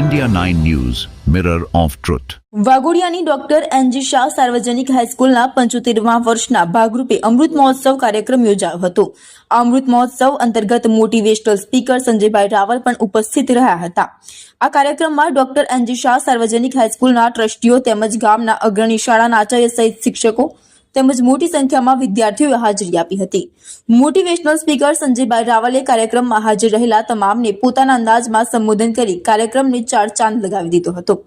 India 9 news mirror of truth વાઘોડિયાની doctor NG Shah સાર્વજનિક હાઈસ્કૂલના પંચોતેરમા વર્ષના ભાગરૂપે અમૃત મહોત્સવ કાર્યક્રમ યોજાયો હતો. આ અમૃત મહોત્સવ અંતર્ગત મોટિવેશનલ સ્પીકર સંજયભાઈ રાવલ પણ ઉપસ્થિત રહ્યા હતા. આ કાર્યક્રમમાં ડોક્ટર એનજી શાહ સાર્વજનિક હાઈસ્કૂલના ટ્રસ્ટીઓ તેમજ ગામના અગ્રણી શાળાના આચાર્ય સહિત શિક્ષકો તેમજ મોટી સંખ્યામાં વિદ્યાર્થીઓએ હાજરી આપી હતી. મોટિવેશનલ સ્પીકર સંજયભાઈ રાવલે કાર્યક્રમમાં હાજર રહેલા તમામને પોતાના અંદાજમાં સંબોધન કરી કાર્યક્રમને ચાર ચાંદ લગાવી દીધો હતો.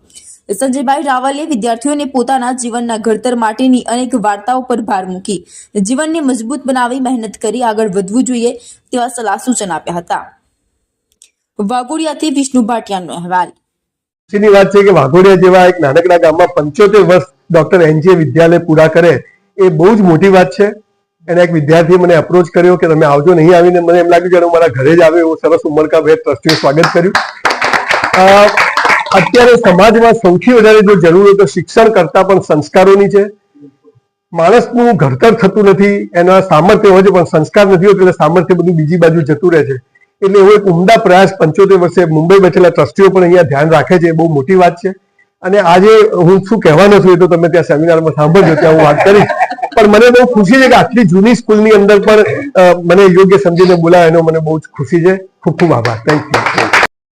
સંજયભાઈ રાવલે વિદ્યાર્થીઓને પોતાના જીવનના ઘડતર માટેની અનેક વાર્તાઓ પર ભાર મૂકી, જીવનને મજબૂત બનાવી મહેનત કરી આગળ વધવું જોઈએ તેવા સલાહ સૂચન આપ્યા હતા. વાઘોડિયાથી વિષ્ણુ ભાટિયાનો અહેવાલ. વાત છે કે વાઘોડિયા જેવા એક નાનકડા ગામમાં પંચોતેર વર્ષ ડોક્ટર એનજીએ વિદ્યાલય પૂરા કરે એ બહુ જ મોટી વાત છે. એના એક વિદ્યાર્થીએ મને અપ્રોચ કર્યો કે તમે આવજો નહીં આવીને. મને એમ લાગ્યું કે હું મારા ઘરે જ આવે એવું સરસ ઉમરકા ભેદ ટ્રસ્ટીએ સ્વાગત કર્યું. અત્યારે સમાજમાં સૌથી વધારે જો જરૂર હોય તો શિક્ષણ કરતા પણ સંસ્કારોની છે. માણસનું ઘડતર થતું નથી. એના સામર્થ્ય હોય છે, પણ સંસ્કાર નથી હોતો એટલે સામર્થ્ય બધું બીજી બાજુ જતું રહે છે. એટલે એવો એક ઉમદા પ્રયાસ પંચોતેર વર્ષે મુંબઈ બેઠેલા ટ્રસ્ટીઓ પણ અહીંયા ધ્યાન રાખે છે. એ બહુ મોટી વાત છે. અને આજે હું શું કહેવાનો છું એ તો તમે ત્યાં સેમિનારમાં સાંભળજો, ત્યાં હું વાત કરીશ. પણ મને બહુ ખુશી છે કે આટલી જૂની સ્કૂલની અંદર પણ મને યોગ્ય સમજીને બોલાય, એનો મને બહુ જ ખુશી છે. ખૂબ ખૂબ આભાર. Thank you